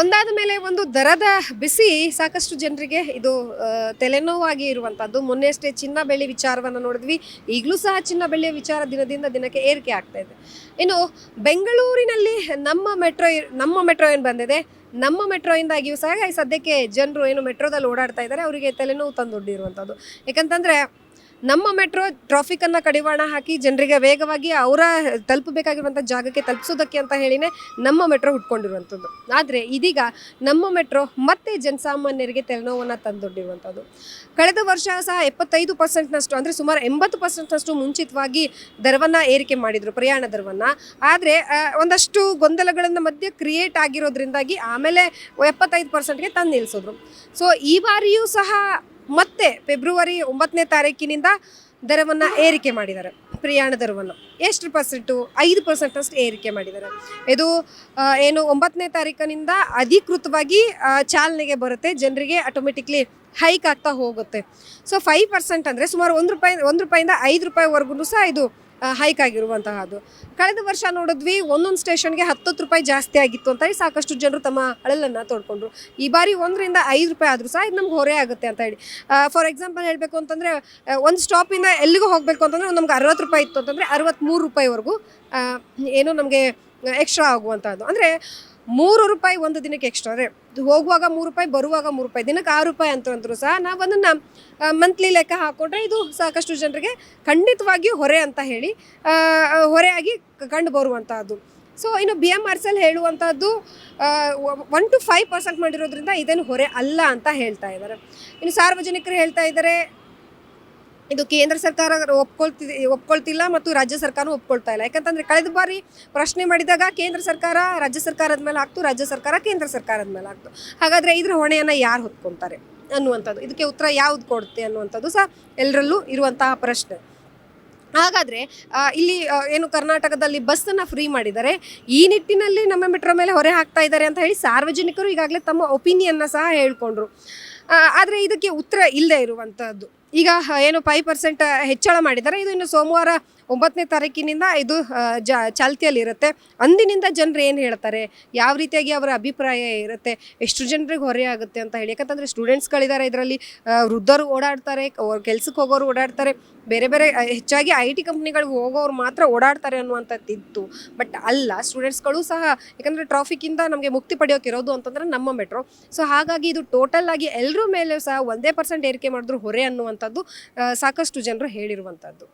ಒಂದಾದ ಮೇಲೆ ಒಂದು ದರದ ಬಿಸಿ ಸಾಕಷ್ಟು ಜನರಿಗೆ ಇದು ತಲೆನೋವಾಗಿ ಇರುವಂಥದ್ದು ಮೊನ್ನೆಯಷ್ಟೇ ಚಿನ್ನ ಬೆಳ್ಳಿ ವಿಚಾರವನ್ನು ನೋಡಿದ್ವಿ. ಈಗಲೂ ಸಹ ಚಿನ್ನ ಬೆಳ್ಳಿಯ ವಿಚಾರ ದಿನದಿಂದ ದಿನಕ್ಕೆ ಏರಿಕೆ ಆಗ್ತಾ ಇದೆ. ಇನ್ನು ಬೆಂಗಳೂರಿನಲ್ಲಿ ನಮ್ಮ ಮೆಟ್ರೋ ನಮ್ಮ ಮೆಟ್ರೋ ಏನು ಬಂದಿದೆ? ನಮ್ಮ ಮೆಟ್ರೋಯಿಂದಾಗಿಯೂ ಸಹ, ಸದ್ಯಕ್ಕೆ ಜನರು ಏನು ಮೆಟ್ರೋದಲ್ಲಿ ಓಡಾಡ್ತಾ ಇದ್ದಾರೆ, ಅವರಿಗೆ ತಲೆನೋವು ತಂದೊಡ್ಡಿರುವಂಥದ್ದು ಯಾಕಂತಂದರೆ ನಮ್ಮ ಮೆಟ್ರೋ ಟ್ರಾಫಿಕನ್ನು ಕಡಿವಾಣ ಹಾಕಿ ಜನರಿಗೆ ವೇಗವಾಗಿ ಅವರ ತಲುಪಬೇಕಾಗಿರುವಂಥ ಜಾಗಕ್ಕೆ ತಲುಪಿಸೋದಕ್ಕೆ ಅಂತ ಹೇಳಿನೇ ನಮ್ಮ ಮೆಟ್ರೋ ಹುಟ್ಕೊಂಡಿರುವಂಥದ್ದು. ಆದರೆ ಇದೀಗ ನಮ್ಮ ಮೆಟ್ರೋ ಮತ್ತೆ ಜನಸಾಮಾನ್ಯರಿಗೆ ತಲೆನೋವನ್ನು ತಂದೊಡ್ಡಿರುವಂಥದ್ದು. ಕಳೆದ ವರ್ಷ ಸಹ ಎಪ್ಪತ್ತೈದು ಪರ್ಸೆಂಟ್ನಷ್ಟು ಅಂದರೆ ಸುಮಾರು ಎಂಬತ್ತು ಪರ್ಸೆಂಟ್ನಷ್ಟು ಮುಂಚಿತವಾಗಿ ದರವನ್ನು ಏರಿಕೆ ಮಾಡಿದರು, ಪ್ರಯಾಣ ದರವನ್ನು. ಆದರೆ ಒಂದಷ್ಟು ಗೊಂದಲಗಳನ್ನು ಮಧ್ಯೆ ಕ್ರಿಯೇಟ್ ಆಗಿರೋದ್ರಿಂದಾಗಿ ಆಮೇಲೆ ಎಪ್ಪತ್ತೈದು ಪರ್ಸೆಂಟ್ಗೆ ತಂದು ನಿಲ್ಲಿಸಿದ್ರು ಸೊ ಈ ಬಾರಿಯೂ ಸಹ ಮತ್ತೆ ಫೆಬ್ರವರಿ ಒಂಬತ್ತನೇ ತಾರೀಕಿನಿಂದ ದರವನ್ನು ಏರಿಕೆ ಮಾಡಿದ್ದಾರೆ. ಪ್ರಯಾಣ ದರವನ್ನು ಎಷ್ಟು ಪರ್ಸೆಂಟು ಐದು ಪರ್ಸೆಂಟಷ್ಟು ಏರಿಕೆ ಮಾಡಿದ್ದಾರೆ. ಇದು ಏನು ಒಂಬತ್ತನೇ ತಾರೀಕಿನಿಂದ ಅಧಿಕೃತವಾಗಿ ಚಾಲನೆಗೆ ಬರುತ್ತೆ. ಜನರಿಗೆ ಆಟೋಮೆಟಿಕ್ಲಿ ಹೈಕ್ ಆಗ್ತಾ ಹೋಗುತ್ತೆ. ಸೊ ಫೈವ್ ಪರ್ಸೆಂಟ್ ಅಂದರೆ ಸುಮಾರು ಒಂದು ರೂಪಾಯಿ, ಒಂದು ರೂಪಾಯಿಂದ ಐದು ರೂಪಾಯಿವರೆಗೂ ಸಹ ಇದು ಹೈಕ್ ಆಗಿರುವಂತಹದ್ದು. ಕಳೆದ ವರ್ಷ ನೋಡಿದ್ವಿ ಒಂದೊಂದು ಸ್ಟೇಷನ್ಗೆ ಹತ್ತತ್ತು ರೂಪಾಯಿ ಜಾಸ್ತಿ ಆಗಿತ್ತು ಅಂತ ಹೇಳಿ ಸಾಕಷ್ಟು ಜನರು ತಮ್ಮ ಅಳಲನ್ನು ತೋಡ್ಕೊಂಡ್ರು. ಈ ಬಾರಿ ಒಂದರಿಂದ ಐದು ರೂಪಾಯಿ ಆದರೂ ಸಹ ಇದು ನಮ್ಗೆ ಹೊರೆ ಆಗುತ್ತೆ ಅಂತ ಹೇಳಿ. ಫಾರ್ ಎಕ್ಸಾಂಪಲ್ ಹೇಳಬೇಕು ಅಂತಂದರೆ ಒಂದು ಸ್ಟಾಪಿಂದ ಎಲ್ಲಿಗೂ ಹೋಗಬೇಕು ಅಂತಂದರೆ ನಮ್ಗೆ ಅರವತ್ತು ರೂಪಾಯಿ ಇತ್ತು ಅಂತಂದರೆ ಅರವತ್ತ್ಮೂರು ರೂಪಾಯಿವರೆಗೂ ಏನೋ ಏನು ನಮಗೆ ಎಕ್ಸ್ಟ್ರಾ ಆಗುವಂಥದ್ದು ಅಂದರೆ ಮೂರು ರೂಪಾಯಿ ಒಂದು ದಿನಕ್ಕೆ ಎಕ್ಸ್ಟ್ರಾ ರೇ. ಹೋಗುವಾಗ ಮೂರು ರೂಪಾಯಿ, ಬರುವಾಗ ಮೂರು ರೂಪಾಯಿ. ದಿನಕ್ಕೆ ಆರು ರೂಪಾಯಿ ಅಂತ ಸಹ ನಾವು ಅದನ್ನು ಮಂತ್ಲಿ ಲೆಕ್ಕ ಹಾಕ್ಕೊಂಡ್ರೆ ಇದು ಸಾಕಷ್ಟು ಜನರಿಗೆ ಖಂಡಿತವಾಗಿಯೂ ಹೊರೆ ಅಂತ ಹೇಳಿ ಹೊರೆ ಹೊರೆಯಾಗಿ ಕಂಡು ಬರುವಂತಹದ್ದು. ಸೊ ಇನ್ನು ಬಿ ಎಂ ಆರ್ ಹೇಳುವಂಥದ್ದು ಒನ್ ಟು ಫೈವ್ ಪರ್ಸೆಂಟ್ ಮಾಡಿರೋದ್ರಿಂದ ಇದೇನು ಹೊರೆ ಅಲ್ಲ ಅಂತ ಹೇಳ್ತಾ ಇದ್ದಾರೆ ಇನ್ನು ಸಾರ್ವಜನಿಕರು ಹೇಳ್ತಾ ಇದ್ದಾರೆ ಇದು ಕೇಂದ್ರ ಸರ್ಕಾರ ಒಪ್ಕೊಳ್ತಿ, ಒಪ್ಕೊಳ್ತಿಲ್ಲ ಮತ್ತು ರಾಜ್ಯ ಸರ್ಕಾರ ಒಪ್ಕೊಳ್ತಾ ಇಲ್ಲ. ಯಾಕಂತಂದ್ರೆ ಕಳೆದ ಬಾರಿ ಪ್ರಶ್ನೆ ಮಾಡಿದಾಗ ಕೇಂದ್ರ ಸರ್ಕಾರ ರಾಜ್ಯ ಸರ್ಕಾರದ ಮೇಲೆ ಹಾಕ್ತು ರಾಜ್ಯ ಸರ್ಕಾರ ಕೇಂದ್ರ ಸರ್ಕಾರದ ಮೇಲೆ ಹಾಕ್ತು ಹಾಗಾದ್ರೆ ಇದ್ರ ಹೊಣೆಯನ್ನು ಯಾರು ಹೊತ್ಕೊಂತಾರೆ ಅನ್ನುವಂಥದ್ದು. ಇದಕ್ಕೆ ಉತ್ತರ ಯಾವ್ದು ಕೊಡುತ್ತೆ ಅನ್ನುವಂಥದ್ದು ಸಹ ಎಲ್ಲರಲ್ಲೂ ಇರುವಂತಹ ಪ್ರಶ್ನೆ. ಹಾಗಾದರೆ ಇಲ್ಲಿ ಏನು ಕರ್ನಾಟಕದಲ್ಲಿ ಬಸ್ಸನ್ನು ಫ್ರೀ ಮಾಡಿದ್ದಾರೆ ಈ ನಿಟ್ಟಿನಲ್ಲಿ ನಮ್ಮ ಮೆಟ್ರೋ ಮೇಲೆ ಹೊರೆ ಹಾಕ್ತಾ ಇದ್ದಾರೆ ಅಂತ ಹೇಳಿ ಸಾರ್ವಜನಿಕರು ಈಗಾಗಲೇ ತಮ್ಮ ಒಪಿನಿಯನ್ನ ಸಹ ಹೇಳ್ಕೊಂಡ್ರು. ಆದರೆ ಇದಕ್ಕೆ ಉತ್ತರ ಇಲ್ಲದೆ ಇರುವಂಥದ್ದು ಈಗ ಏನು ಫೈವ್ ಪರ್ಸೆಂಟ್ ಹೆಚ್ಚಳ ಮಾಡಿದ್ದಾರೆ. ಇದು ಇನ್ನು ಸೋಮವಾರ ಒಂಬತ್ತನೇ ತಾರೀಕಿನಿಂದ ಇದು ಜ ಚಾಲ್ತಿಯಲ್ಲಿರುತ್ತೆ ಅಂದಿನಿಂದ ಜನರು ಏನು ಹೇಳ್ತಾರೆ? ಯಾವ ರೀತಿಯಾಗಿ ಅವರ ಅಭಿಪ್ರಾಯ ಇರುತ್ತೆ? ಎಷ್ಟು ಜನರಿಗೆ ಹೊರೆ ಆಗುತ್ತೆ ಅಂತ ಹೇಳಿ. ಯಾಕಂತಂದರೆ ಸ್ಟೂಡೆಂಟ್ಸ್ಗಳಿದ್ದಾರೆ ಇದರಲ್ಲಿ ವೃದ್ಧರು ಓಡಾಡ್ತಾರೆ ಕೆಲ್ಸಕ್ಕೆ ಹೋಗೋರು ಓಡಾಡ್ತಾರೆ. ಬೇರೆ ಬೇರೆ ಹೆಚ್ಚಾಗಿ ಐ ಟಿ ಕಂಪ್ನಿಗಳಿಗೆ ಹೋಗೋರು ಮಾತ್ರ ಓಡಾಡ್ತಾರೆ ಅನ್ನುವಂಥದ್ದಿತ್ತು. ಬಟ್ ಅಲ್ಲ ಸ್ಟೂಡೆಂಟ್ಸ್ಗಳು ಸಹ, ಯಾಕಂದರೆ ಟ್ರಾಫಿಕ್ಕಿಂದ ನಮಗೆ ಮುಕ್ತಿ ಪಡೆಯೋಕ್ಕಿರೋದು ಅಂತಂದ್ರೆ ನಮ್ಮ ಮೆಟ್ರೋ ಸೊ ಹಾಗಾಗಿ ಇದು ಟೋಟಲ್ ಆಗಿ ಎಲ್ಲರೂ ಮೇಲೆ ಸಹ ಒಂದೇ ಪರ್ಸೆಂಟ್ ಏರಿಕೆ ಮಾಡಿದ್ರು ಹೊರೆ ಅನ್ನುವಂಥದ್ದು ಸಾಕಷ್ಟು ಜನರು ಹೇಳಿರುವಂಥದ್ದು